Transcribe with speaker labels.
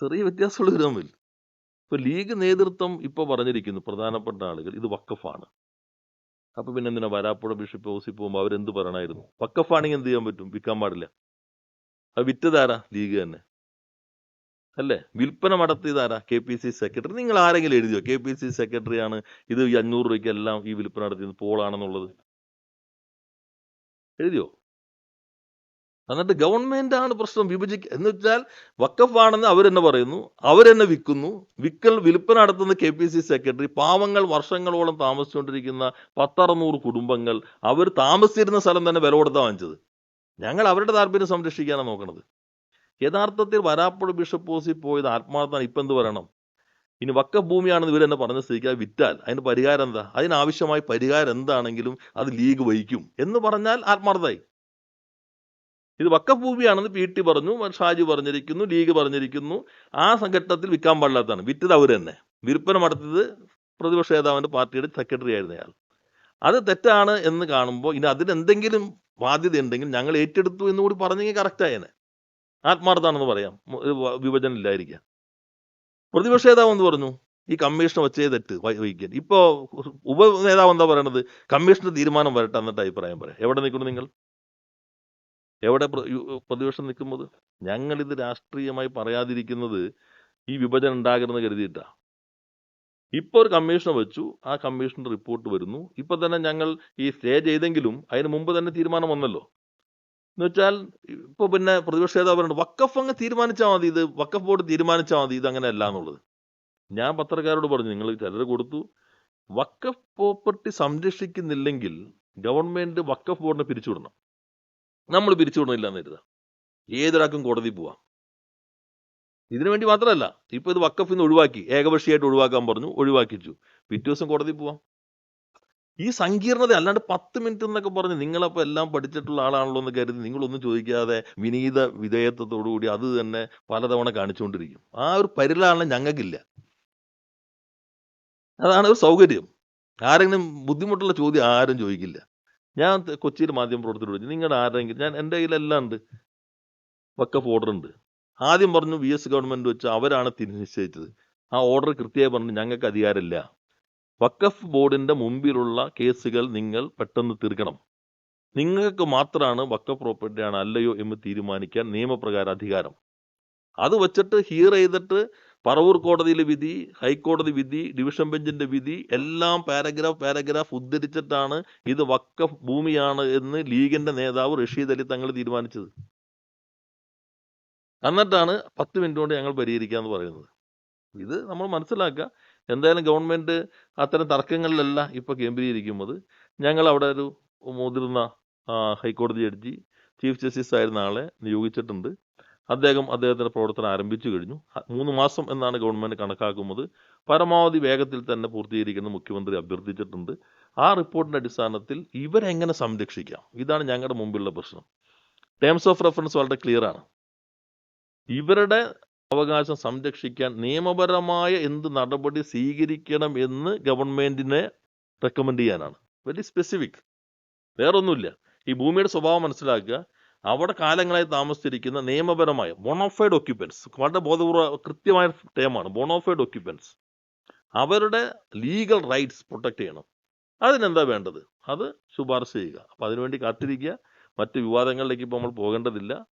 Speaker 1: ചെറിയ വ്യത്യാസമുള്ള ഒരു തമ്മിൽ. ഇപ്പൊ ലീഗ് നേതൃത്വം ഇപ്പൊ പറഞ്ഞിരിക്കുന്നു പ്രധാനപ്പെട്ട ആളുകൾ ഇത് വക്കഫാണ് അപ്പോൾ പിന്നെ എന്തിനാ വരാപ്പുഴ ബിഷപ്പ് ഓസി പോകുമ്പോൾ അവരെന്ത് പറയണമായിരുന്നു വക്കഫാണെങ്കിൽ എന്ത് ചെയ്യാൻ പറ്റും? വിൽക്കാൻ പാടില്ല. അത് വിറ്റതാരാ ലീഗ് തന്നെ? അല്ലേ? വിൽപ്പന നടത്തിയതാരാ? K P C secretary. നിങ്ങൾ ആരെങ്കിലും എഴുതിയോ? കെ പി സി സെക്രട്ടറി ആണ് ഇത് ഈ അഞ്ഞൂറ് രൂപയ്ക്ക് എല്ലാം ഈ വിൽപ്പന നടത്തിയത് പോളാണെന്നുള്ളത്. എഴുതിയോ? എന്നിട്ട് ഗവൺമെന്റ് ആണ് പ്രശ്നം വിഭജിക്ക എന്ന് വെച്ചാൽ വക്കഫാണെന്ന് അവരെന്നെ പറയുന്നു അവരെന്നെ വിൽക്കുന്നു. വിക്കൽ വിൽപ്പന നടത്തുന്ന കെ പി സി സെക്രട്ടറി പാവങ്ങൾ വർഷങ്ങളോളം താമസിച്ചുകൊണ്ടിരിക്കുന്ന പത്തറുന്നൂറ് കുടുംബങ്ങൾ അവർ താമസിച്ചിരുന്ന സ്ഥലം തന്നെ വില കൊടുത്താൽ വാങ്ങിച്ചത്. ഞങ്ങൾ അവരുടെ താല്പര്യം സംരക്ഷിക്കാനാണ് നോക്കണത്. യഥാർത്ഥത്തിൽ വരാപ്പുഴ ബിഷപ്പ് ഓസിൽ പോയത് ആത്മാർത്ഥം ഇപ്പം എന്ത് പറയണം? ഇനി വക്കഫ് ഭൂമിയാണെന്ന് ഇവർ തന്നെ പറഞ്ഞ സ്ഥിതിക്ക് വിറ്റാൽ അതിന് പരിഹാരം എന്താ? അതിനാവശ്യമായ പരിഹാരം എന്താണെങ്കിലും അത് ലീഗ് വഹിക്കും എന്ന് പറഞ്ഞാൽ ആത്മാർത്ഥമായി. ഇത് വക്കഫ് ഭൂമിയാണെന്ന് പി ടി പറഞ്ഞു ഷാജി പറഞ്ഞിരിക്കുന്നു ലീഗ് പറഞ്ഞിരിക്കുന്നു. ആ ഘട്ടത്തിൽ വിൽക്കാൻ പാടില്ലാത്തതാണ്. വിറ്റത് അവർ തന്നെ. വിൽപ്പന നടത്തിയത് പ്രതിപക്ഷ നേതാവിന്റെ പാർട്ടിയുടെ സെക്രട്ടറി ആയിരുന്നു അയാൾ. അത് തെറ്റാണ് എന്ന് കാണുമ്പോൾ ഇനി അതിനെന്തെങ്കിലും ബാധ്യത ഉണ്ടെങ്കിൽ ഞങ്ങൾ ഏറ്റെടുത്തു എന്ന് കൂടി പറഞ്ഞെങ്കിൽ കറക്റ്റായേനെ ആത്മാർത്ഥമാണെന്ന് പറയാം. വിഭജനം ഇല്ലായിരിക്കാം പ്രതിപക്ഷ നേതാവ് എന്ന് പറഞ്ഞു? ഈ കമ്മീഷൻ വെച്ചേ തെറ്റ് വഹി- വഹിക്കാൻ. ഇപ്പോൾ ഉപ നേതാവ് എന്താ പറയണത്? കമ്മീഷന്റെ തീരുമാനം വരട്ടെ എന്നിട്ട് അഭിപ്രായം പറയാം. എവിടെ നിൽക്കുന്നു നിങ്ങൾ? എവിടെ പ്രതിപക്ഷം നിൽക്കുന്നത്? ഞങ്ങളിത് രാഷ്ട്രീയമായി പറയാതിരിക്കുന്നത് ഈ വിഭജനം ഉണ്ടാകരുതെന്ന് കരുതിയിട്ടാ. ഇപ്പോൾ ഒരു കമ്മീഷൻ വെച്ചു ആ കമ്മീഷന്റെ റിപ്പോർട്ട് വരുന്നു. ഇപ്പൊ തന്നെ ഞങ്ങൾ ഈ സ്റ്റേ ചെയ്തെങ്കിലും അതിന് മുമ്പ് തന്നെ തീരുമാനം വന്നല്ലോ. എന്ന് വെച്ചാൽ ഇപ്പൊ പിന്നെ പ്രതിപക്ഷ നേതാവ് പറയുന്നത് വക്കഫ് അങ്ങ് തീരുമാനിച്ചാൽ മതി ഇത് വക്കഫ് ബോർഡ് തീരുമാനിച്ചാൽ മതി ഇത് അങ്ങനെ അല്ല എന്നുള്ളത്. ഞാൻ പത്രക്കാരോട് പറഞ്ഞു നിങ്ങൾ ചിലർ കൊടുത്തു വക്കഫ് പ്രോപ്പർട്ടി സംരക്ഷിക്കുന്നില്ലെങ്കിൽ ഗവൺമെന്റ് വക്കഫ് ബോർഡിനെ പിരിച്ചുവിടണം. നമ്മൾ പിരിച്ചുവിടണില്ല എന്ന് കരുതാം ഏതൊരാൾക്കും കോടതി പോവാം. ഇതിനു വേണ്ടി മാത്രമല്ല ഇപ്പൊ ഇത് വക്കഫിൽ നിന്ന് ഒഴിവാക്കി ഏകപക്ഷീയമായിട്ട് ഒഴിവാക്കാൻ പറഞ്ഞു ഒഴിവാക്കിച്ചു പിറ്റേ ദിവസം കോടതി പോവാം. ഈ സങ്കീർണത അല്ലാണ്ട് പത്ത് മിനിറ്റ് എന്നൊക്കെ പറഞ്ഞ് നിങ്ങളപ്പോൾ എല്ലാം പഠിച്ചിട്ടുള്ള ആളാണല്ലോ എന്ന് കരുതി നിങ്ങളൊന്നും ചോദിക്കാതെ വിനീത വിധേയത്വത്തോടു കൂടി അത് തന്നെ പലതവണ കാണിച്ചുകൊണ്ടിരിക്കും. ആ ഒരു പരിലാളനം ഞങ്ങൾക്കില്ല. അതാണ് ഒരു സൗകര്യം. ആരെങ്കിലും ബുദ്ധിമുട്ടുള്ള ചോദ്യം ആരും ചോദിക്കില്ല. ഞാൻ കൊച്ചിയിൽ മാധ്യമ പ്രവർത്തകരോട് നിങ്ങളുടെ ആരെങ്കിലും ഞാൻ എന്റെ കയ്യിലെല്ലാം ഉണ്ട്. വക്കഫ് ഓർഡർ ഉണ്ട്. ആദ്യം പറഞ്ഞു വി എസ് ഗവൺമെന്റ് വെച്ച് അവരാണ് നിശ്ചയിച്ചത്. ആ ഓർഡർ കൃത്യമായി പറഞ്ഞു ഞങ്ങൾക്ക് അധികാരമില്ല. വക്കഫ് ബോർഡിന്റെ മുമ്പിലുള്ള കേസുകൾ നിങ്ങൾ പെട്ടെന്ന് തീർക്കണം നിങ്ങൾക്ക് മാത്രമാണ് വക്കഫ് പ്രോപ്പർട്ടിയാണ് അല്ലയോ എന്ന് തീരുമാനിക്കാൻ നിയമപ്രകാരം അധികാരം. അത് വെച്ചിട്ട് ഹിയർ ചെയ്തിട്ട് പറവൂർ കോടതിയിലെ വിധി ഹൈക്കോടതി വിധി ഡിവിഷൻ ബെഞ്ചിന്റെ വിധി എല്ലാം പാരഗ്രാഫ് പാരഗ്രാഫ് ഉദ്ധരിച്ചിട്ടാണ് ഇത് വക്ക ഭൂമിയാണ് എന്ന് ലീഗിന്റെ നേതാവ് റഷീദ് അലി തങ്ങൾ തീരുമാനിച്ചത്. എന്നിട്ടാണ് പത്ത് മിനിറ്റ് കൊണ്ട് ഞങ്ങൾ പരിഹരിക്കാന്ന് പറയുന്നത്. ഇത് നമ്മൾ മനസ്സിലാക്കുക എന്തായാലും ഗവൺമെന്റ് അത്തരം തർക്കങ്ങളിലല്ല ഇപ്പൊ കേന്ദ്രീകരിക്കുന്നത്. ഞങ്ങൾ അവിടെ ഒരു മുതിർന്ന ഹൈക്കോടതി ജഡ്ജി ചീഫ് ജസ്റ്റിസ് ആയിരുന്ന ആളെ നിയോഗിച്ചിട്ടുണ്ട്. അദ്ദേഹം അദ്ദേഹത്തിന്റെ പ്രവർത്തനം ആരംഭിച്ചു കഴിഞ്ഞു. മൂന്ന് മാസം എന്നാണ് ഗവൺമെന്റ് കണക്കാക്കുന്നത്. പരമാവധി വേഗത്തിൽ തന്നെ പൂർത്തീകരിക്കുന്ന മുഖ്യമന്ത്രി അഭ്യർത്ഥിച്ചിട്ടുണ്ട്. ആ റിപ്പോർട്ടിന്റെ അടിസ്ഥാനത്തിൽ ഇവരെങ്ങനെ സംരക്ഷിക്കാം? ഇതാണ് ഞങ്ങളുടെ മുമ്പിലുള്ള പ്രശ്നം. ടേംസ് ഓഫ് റെഫറൻസ് വളരെ ക്ലിയറാണ് ഇവരുടെ അവകാശം സംരക്ഷിക്കാൻ നിയമപരമായ എന്ത് നടപടി സ്വീകരിക്കണം എന്ന് ഗവൺമെന്റിനെ റെക്കമെൻഡ് ചെയ്യാനാണ്. വെരി സ്പെസിഫിക് വേറൊന്നുമില്ല. ഈ ഭൂമിയുടെ സ്വഭാവം മനസ്സിലാക്കുക. അവിടെ കാലങ്ങളായി താമസിച്ചിരിക്കുന്ന നിയമപരമായ ബോണോഫൈഡ് ഒക്യുപ്പൻസ് വളരെ ബോധപൂർവ കൃത്യമായ ടേമാണ് ബോണോഫൈഡ് ഒക്യുപ്പൻസ് അവരുടെ ലീഗൽ റൈറ്റ്സ് പ്രൊട്ടക്ട് ചെയ്യണം. അതിനെന്താ വേണ്ടത്? അത് ശുപാർശ ചെയ്യുക. അപ്പം അതിനുവേണ്ടി കാത്തിരിക്കുക. മറ്റ് വിവാദങ്ങളിലേക്ക് ഇപ്പോൾ നമ്മൾ പോകേണ്ടതില്ല.